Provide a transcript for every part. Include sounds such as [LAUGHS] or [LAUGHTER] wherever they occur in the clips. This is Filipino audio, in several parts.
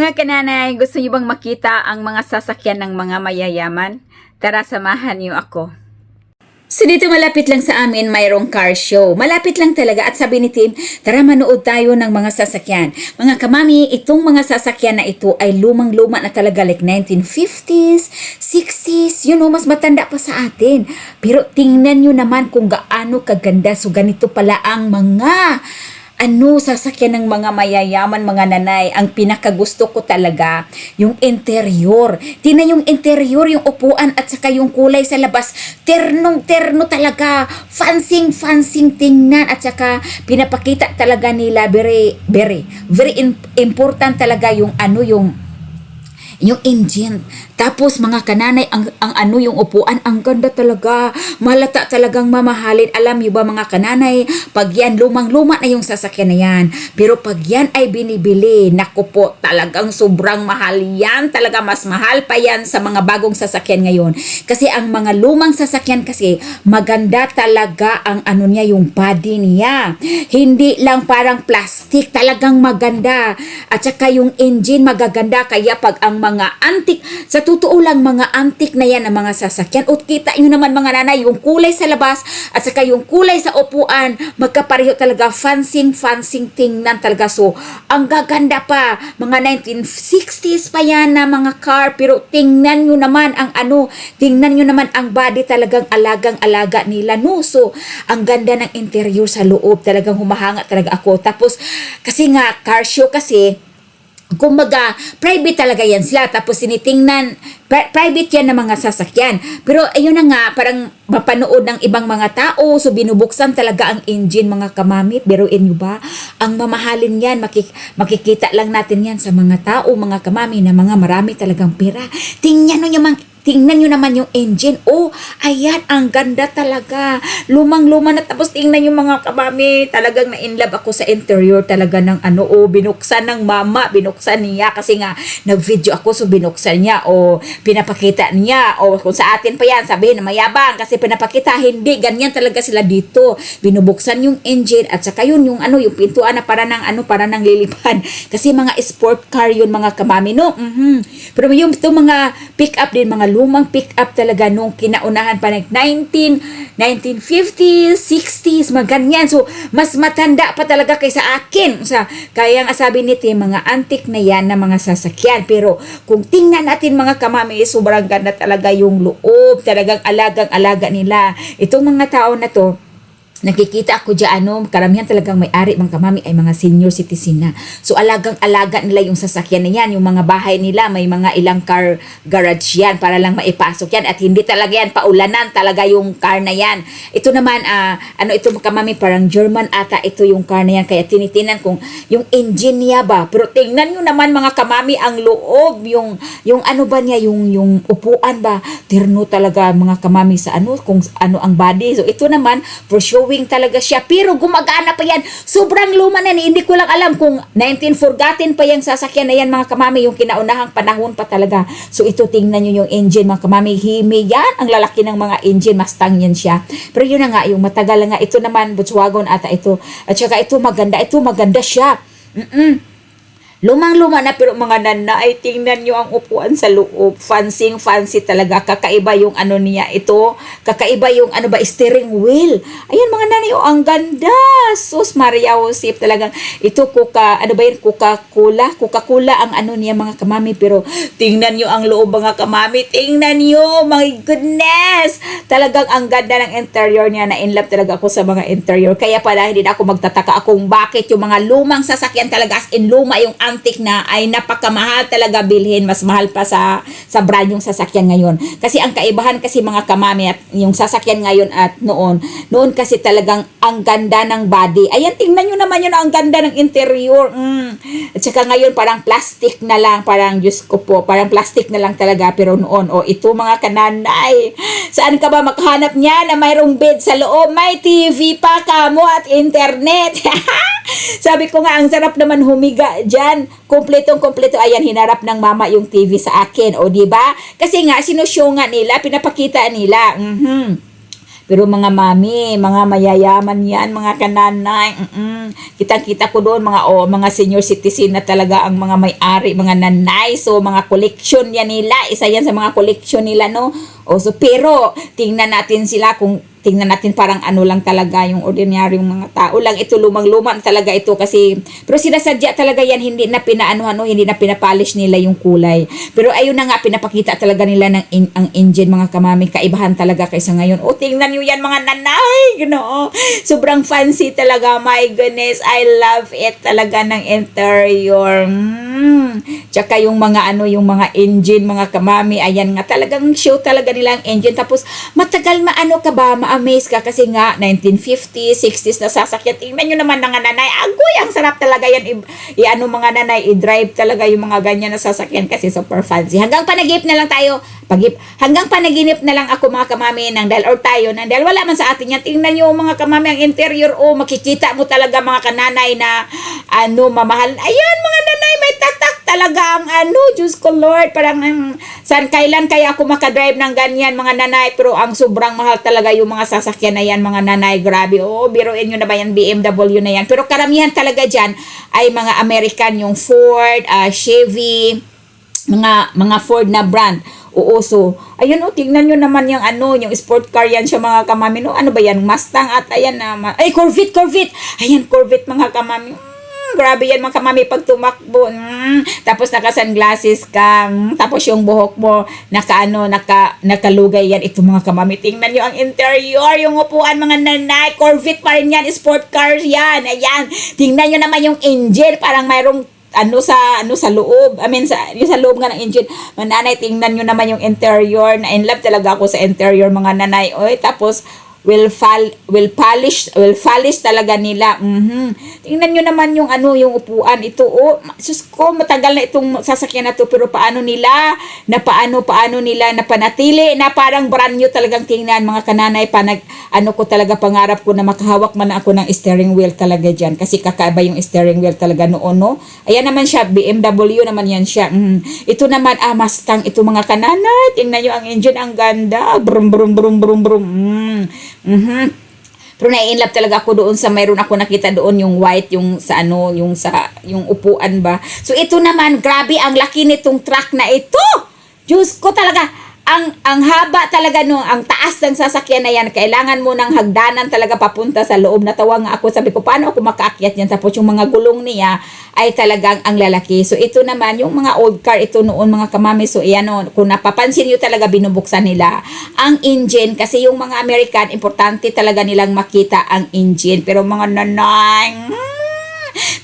Mga kananay, gusto niyo bang makita ang mga sasakyan ng mga mayayaman? Tara, samahan niyo ako. So dito malapit lang sa amin mayroong car show. Malapit lang talaga at sabi ni Tim, tara manood tayo ng mga sasakyan. Mga kamami, itong mga sasakyan na ito ay lumang-luma na talaga like 1950s, 60s, you know, mas matanda pa sa atin. Pero tingnan nyo naman kung gaano kaganda. So ganito pala ang mga ano, sasakyan ng mga mayayaman, mga nanay, ang pinakagusto ko talaga, yung interior. Tingnan yung interior, yung upuan at saka yung kulay sa labas. Ternong terno talaga. Fansing tingnan at saka pinapakita talaga nila very very very im- important talaga yung ano yung yung engine. Tapos mga kananay, ang, ang ano yung upuan, ang ganda talaga. Malata talagang mamahalin. Alam niyo ba mga kananay, pag yan lumang-luma na yung sasakyan na yan. Pero pag yan ay binibili, naku po, talagang sobrang mahal yan. Talaga mas mahal pa yan sa mga bagong sasakyan ngayon. Kasi ang mga lumang sasakyan kasi, maganda talaga ang ano niya, yung body niya. Hindi lang parang plastic, talagang maganda. At saka yung engine magaganda. Kaya pag ang mga antik, sa totoo lang mga antik na yan ang mga sasakyan. O kita nyo naman mga nanay, yung kulay sa labas at saka yung kulay sa upuan, magkapareho talaga. Fansing, fansing tingnan talaga. So, ang gaganda pa. Mga 1960s pa yan na mga car. Pero tingnan nyo naman ang ano, tingnan nyo naman ang body talagang alagang-alaga nila. No? So, ang ganda ng interior sa loob. Talagang humahanga talaga ako. Tapos, kasi nga, car show kasi, kumbaga, private talaga yan sila. Tapos sinitingnan, pri- private yan ng mga sasakyan. Pero ayun na nga, parang mapanood ng ibang mga tao. So binubuksan talaga ang engine mga kamamit. Biruin nyo ba? Ang mamahalin yan, makik- makikita lang natin yan sa mga tao, mga kamami na mga marami talagang pera. Tingnan nyo yung Tingnan nyo naman yung engine. Oh, ayan, ang ganda talaga. Lumang-luma na tapos tingnan yung mga kamami. Talagang na-inlove ako sa interior talaga ng ano. Oh, binuksan ng mama. Binuksan niya kasi nga nag-video ako so binuksan niya. O pinapakita niya. O kung sa atin pa yan, sabihin na mayabang kasi pinapakita. Hindi, ganyan talaga sila dito. Binubuksan yung engine at saka yun yung ano, yung pintuan na para ng ano, para ng lilipad. [LAUGHS] Kasi mga sport car yun mga kamami, no? Mhm. Pero yung ito mga pick up din, mga lumang pick up talaga nung kinaunahan pa ng 19, 1950s, 60s, mga ganyan. So, mas matanda pa talaga kaysa akin. Sa, kaya nga sabi ni Tim, mga antik na yan na mga sasakyan. Pero kung tingnan natin mga kamami, sobrang ganda talaga yung loob, talagang alagang-alaga nila. Itong mga tao na to, nakikita ako dyan, ano, karamihan talagang may-ari, mga kamami, ay mga senior citizen na. So, alagang-alaga nila yung sasakyan na yan. Yung mga bahay nila, may mga ilang car garage yan para lang maipasok yan. At hindi talaga yan paulanan talaga yung car na yan. Ito naman, ah, ano ito kamami, parang German ata ito yung car na yan. Kaya tinitinan kung yung engine niya ba. Pero tingnan nyo naman mga kamami, ang loob, yung, yung ano ba niya, yung, yung upuan ba. Tirno talaga mga kamami sa ano, kung ano ang body. So, ito naman, for showing talaga siya. Pero gumagana pa yan. Sobrang luma na yan. Hindi ko lang alam kung 19 forgotten pa yung sasakyan na yan mga kamami. Yung kinaunahang panahon pa talaga. So ito tingnan nyo yung engine mga kamami. Himi yan. Ang lalaki ng mga engine. Mustang yan siya. Pero yun na nga. Yung matagal na nga. Ito naman Volkswagen ata ito. At saka ito maganda. Ito maganda siya. Mm-mm. Lumang-luma na pero mga nanay, tingnan nyo ang upuan sa loob. Fancy fancy talaga. Kakaiba yung ano niya ito. Kakaiba yung ano ba, steering wheel. Ayan mga nanay, oh, ang ganda. Sus Maria Josep talagang. Ito Coca, ano ba yun? Coca-Cola? Coca-Cola ang ano niya mga kamami. Pero tingnan nyo ang loob mga kamami. Tingnan nyo. My goodness. Talagang ang ganda ng interior niya. Na in love talaga ako sa mga interior. Kaya pala hindi na ako magtataka kung bakit yung mga lumang sasakyan talaga as in luma yung antik na ay napakamahal talaga bilhin. Mas mahal pa sa sa brand yung sasakyan ngayon. Kasi ang kaibahan kasi mga kamami at yung sasakyan ngayon at noon, noon kasi talagang ang ganda ng body. Ayan, tingnan nyo naman yun, ang ganda ng interior. Mm. At saka ngayon parang plastic na lang, parang Diyos ko po, parang plastic na lang talaga. Pero noon, oh, ito mga kananay, saan ka ba makahanap niya na mayroong bed sa loob? May TV pa kamo at internet. [LAUGHS] Sabi ko nga, ang sarap naman humiga dyan. Kompletong kompleto. Ayan, hinarap ng mama yung TV sa akin. O, di ba? Kasi nga, sinushow nga nila, pinapakita nila. Mhm. Pero mga mami, mga mayayaman yan, mga kananay. Mm-mm. Kita-kita ko doon mga oh, mga senior citizen na talaga ang mga may-ari, mga nanay. So mga collection yan nila. Isa yan sa mga collection nila, no? O pero tingnan natin sila kung tingnan natin parang ano lang talaga yung ordinaryong mga tao lang. Ito lumang-luma na talaga ito kasi pero sinasadya talaga yan hindi na pinaano ano hindi na pinapolish nila yung kulay. Pero ayun na nga pinapakita talaga nila ng in, ang engine mga kamami kaibahan talaga kaysa ngayon. O tingnan niyo yan mga nanay! No sobrang fancy talaga. My goodness I love it talaga ng interior. Mm. tsaka yung mga ano yung mga engine mga kamami ayan nga talagang show talaga nila ang engine. Tapos matagal maano ka ba? Ma-amaze ka kasi nga 1950s 60s na sasakyan tingnan nyo naman ng nanay. Agoy ang sarap talaga yan. I, i ano mga nanay i-drive talaga yung mga ganyan na sasakyan kasi super fancy. Hanggang panagip na lang tayo. Pagip hanggang panaginip na lang ako mga kamami ng dahil or tayo ng dahil wala man sa atin yan. Tingnan nyo mga kamami ang interior oh makikita mo talaga mga kananay na ano mamahal. Ayan mga talaga ang ano Diyos ko Lord parang um, saan kailan kaya ako makadrive ng ganyan mga nanay pero ang sobrang mahal talaga yung mga sasakyan na yan mga nanay grabe oh biruin nyo na ba yan BMW na yan pero karamihan talaga dyan ay mga American yung Ford ah, Chevy mga mga Ford na brand. Oo, so, ayun o, tingnan nyo naman yung ano, yung sport car yan siya mga kamami. No, ano ba yan? Mustang at ayan na, ma- ay, Corvette, Corvette! Ayan, Corvette mga kamami. Grabe yan mga kamami pag tumakbo. Mm, tapos naka-sunglasses ka. Mm, tapos yung buhok mo, naka ano, naka, nakalugay yan. Ito mga kamami. Tingnan nyo ang interior, yung upuan mga nanay. Corvette pa rin yan, sport car yan. Ayan. Tingnan nyo naman yung engine. Parang mayroong ano sa ano sa loob I mean sa yung sa loob nga ng engine mananay tingnan nyo naman yung interior na in love talaga ako sa interior mga nanay oy tapos will fal will polish will polish talaga nila. Mhm. Tingnan nyo naman yung ano yung upuan. Ito oh sus ko matagal na itong sasakyan na to pero paano nila na paano paano nila na panatili na parang brand new talagang tingnan mga kananay pa nag ano ko talaga pangarap ko na makahawak man ako ng steering wheel talaga diyan kasi kakaiba yung steering wheel talaga noon no? Ayan naman siya BMW naman yan siya mhm. Ito naman ah Mustang ito mga kananay tingnan nyo ang engine ang ganda brum brum brum brum brum mm. Mhm. Pero nai-inlove talaga ako doon sa mayroon ako nakita doon yung white yung sa ano yung sa yung upuan ba. So ito naman grabe ang laki nitong truck na ito. Diyos ko talaga ang ang haba talaga no, ang taas ng sasakyan na yan, kailangan mo ng hagdanan talaga papunta sa loob. Natawa nga ako, sabi ko, paano ako makaakyat yan? Tapos yung mga gulong niya ay talagang ang lalaki. So ito naman, yung mga old car, ito noon mga kamami, so yan o, kung napapansin nyo talaga binubuksan nila ang engine, kasi yung mga American, importante talaga nilang makita ang engine. Pero mga nanay, mm,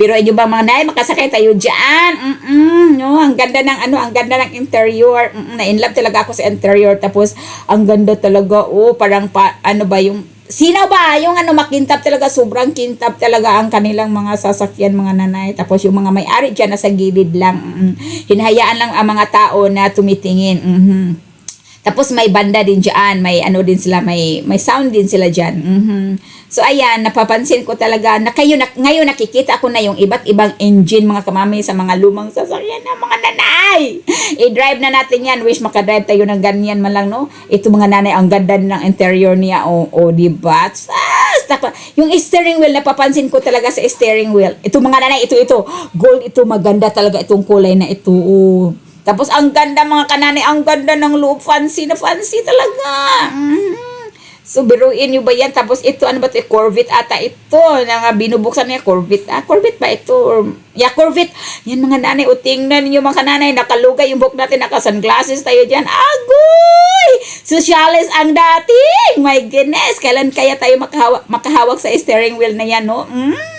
pero inyo ba mga nay, makasakay tayo dyan. Mm-mm, no, ang ganda ng ano, ang ganda ng interior. Mm-mm, na in love talaga ako sa interior. Tapos, ang ganda talaga. Oh, parang pa, ano ba yung Sino ba? Yung ano, makintab talaga, sobrang kintab talaga ang kanilang mga sasakyan, mga nanay. Tapos yung mga may-ari dyan, nasa gilid lang. Mm, hinahayaan lang ang mga tao na tumitingin. Mhm. Tapos may banda din diyan, may ano din sila, may may sound din sila diyan. Mhm. So ayan, napapansin ko talaga na kayo na, ngayon nakikita ko na yung iba't ibang engine mga kamami sa mga lumang sasakyan ng mga nanay. I-drive na natin yan. Wish makadrive tayo ng ganyan man lang, no? Ito mga nanay, ang ganda ng interior niya. O, o di ba? Yung steering wheel, napapansin ko talaga sa steering wheel. Ito mga nanay, ito, ito. Gold ito, maganda talaga itong kulay na ito. Oh. Tapos ang ganda mga kanani, ang ganda ng loob, fancy na fancy talaga. Mhm. So, biruin nyo ba yan? Tapos ito, ano ba ito? Corvette ata ito. Nga binubuksan niya, Corvette. Ah, Corvette ba ito? Or, yeah, Corvette. Yan mga nanay, o tingnan niyo mga nanay, nakalugay yung buhok natin, naka-sunglasses tayo dyan. Agoy! Socialist ang dating! My goodness! Kailan kaya tayo makahawak, makahawak sa steering wheel na yan, no? Mm.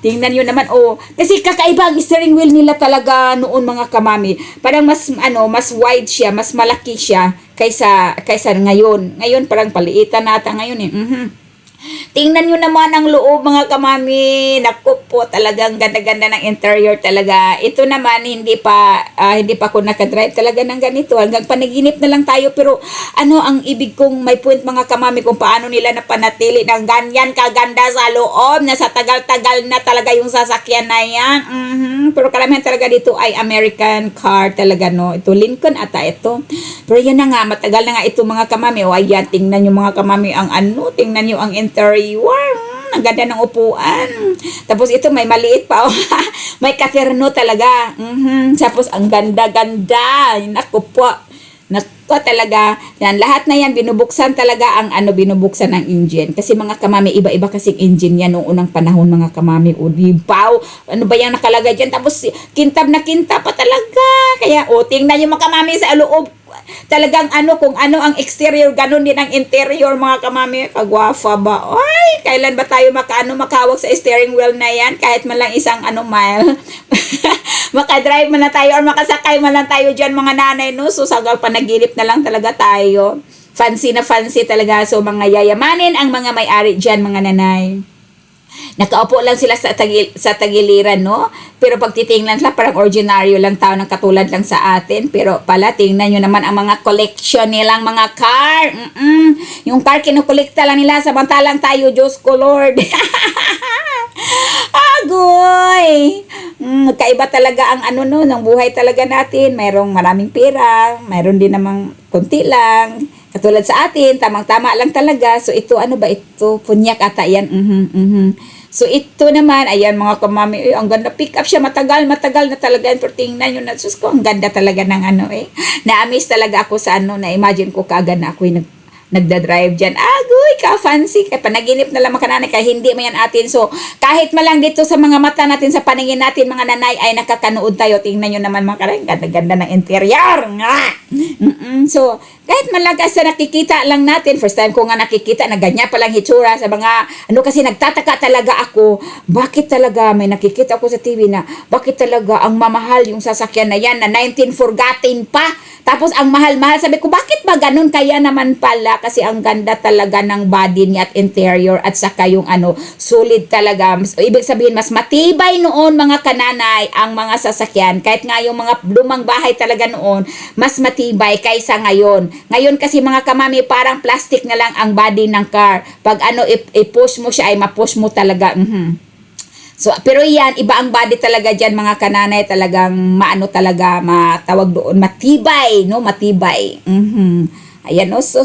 Tingnan nyo naman, oh. Kasi kakaiba ang steering wheel nila talaga noon mga kamami. Parang mas, ano, mas wide siya, mas malaki siya kaysa, kaysa ngayon. Ngayon parang paliitan nata ngayon eh. Mhm. Tingnan nyo naman ang loob mga kamami. Naku po, talagang ganda-ganda ng interior talaga. Ito naman, hindi pa, ah, hindi pa ako nakadrive talaga ng ganito. Hanggang panaginip na lang tayo. Pero ano ang ibig kong may point mga kamami kung paano nila napanatili ng ganyan kaganda sa loob na sa tagal-tagal na talaga yung sasakyan na yan. Mhm. Pero karamihan talaga dito ay American car talaga no. Ito Lincoln ata ito. Pero yan na nga, matagal na nga ito mga kamami. O ayan, tingnan nyo mga kamami ang ano, tingnan nyo ang interior. Mm, ang ganda ng upuan. Tapos ito may maliit pa. oh. [LAUGHS] may katerno talaga. Mhm. Tapos ang ganda-ganda. Naku po. Naku talaga. Yan, lahat na yan, binubuksan talaga ang ano, binubuksan ng engine. Kasi mga kamami, iba-iba kasing engine yan noong unang panahon mga kamami. O, di? Ano ba yung nakalagay dyan? Tapos, kintab na kintab pa talaga. Kaya, o, tingnan yung mga kamami sa loob. Talagang ano, kung ano ang exterior, ganun din ang interior mga kamami. Kagwafa ba? Ay, kailan ba tayo makaano makawag sa steering wheel na yan? Kahit man lang isang ano mile. [LAUGHS] makadrive man na tayo or makasakay man lang tayo dyan mga nanay no. So sagang panaginip na lang talaga tayo. Fancy na fancy talaga. So mga yayamanin ang mga may-ari dyan mga nanay. Nakaupo lang sila sa, tagil, sa tagiliran, no? Pero pag titingnan sila, parang ordinaryo lang tao ng katulad lang sa atin. Pero pala, tingnan nyo naman ang mga collection nilang mga car. Mm-mm. Yung car, kinukolekta lang nila. Samantalang tayo, Diyos ko, Lord. [LAUGHS] Agoy! Mm, magkaiba talaga ang ano no, ng buhay talaga natin. Mayroong maraming pera, mayroon din namang konti lang. Katulad sa atin, tamang-tama lang talaga. So ito, ano ba ito? Punyak ata yan. Mhm, mhm. So ito naman, ayan mga kamami, eh, ang ganda pick up siya, matagal, matagal na talaga. Pero tingnan nyo na, ko, ang ganda talaga ng ano eh. Na-amaze talaga ako sa ano, na-imagine ko kaagad na ako nag nagda-drive dyan. Agoy, ka-fancy. Kaya panaginip na lang mga kananay, kaya hindi mo yan atin. So, kahit malang dito sa mga mata natin, sa paningin natin, mga nanay, ay nakakanood tayo. Tingnan nyo naman mga kananay, ganda-ganda ng interior. Nga! Mm-mm. So, kahit malaga sa nakikita lang natin, first time ko nga nakikita na ganyan palang hitsura sa mga, ano kasi nagtataka talaga ako, bakit talaga may nakikita ako sa TV na, bakit talaga ang mamahal yung sasakyan na yan na 19 forgotten pa, tapos ang mahal-mahal, sabi ko, bakit ba ganun? Kaya naman pala, kasi ang ganda talaga ng body niya at interior at saka yung ano, solid talaga. Mas- Ibig sabihin, mas matibay noon mga kananay ang mga sasakyan. Kahit nga yung mga lumang bahay talaga noon, mas matibay kaysa ngayon. Ngayon kasi mga kamami, parang plastic na lang ang body ng car. Pag ano, i-push mo siya, ay ma-push mo talaga. Mhm. So, pero yan, iba ang body talaga dyan, mga kananay, talagang maano talaga, matawag doon, matibay, no? Matibay. Mhm. Ayan, no? So,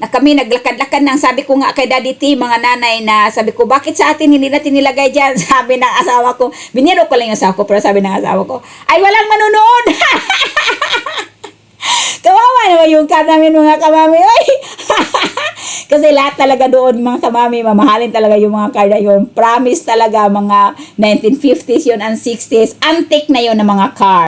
na kami naglakad-lakad nang sabi ko nga kay Daddy T, mga nanay na sabi ko, bakit sa atin hindi natin nilagay dyan? [LAUGHS] Sabi ng asawa ko, biniro ko lang yung asawa ko, pero sabi ng asawa ko, ay walang manunood! [LAUGHS] Kawawa naman yung car namin mga kamami. Ay! [LAUGHS] Kasi lahat talaga doon mga kamami, mamahalin talaga yung mga car na yun. Promise talaga mga 1950s yun and 60s. Antique na yun ng mga car.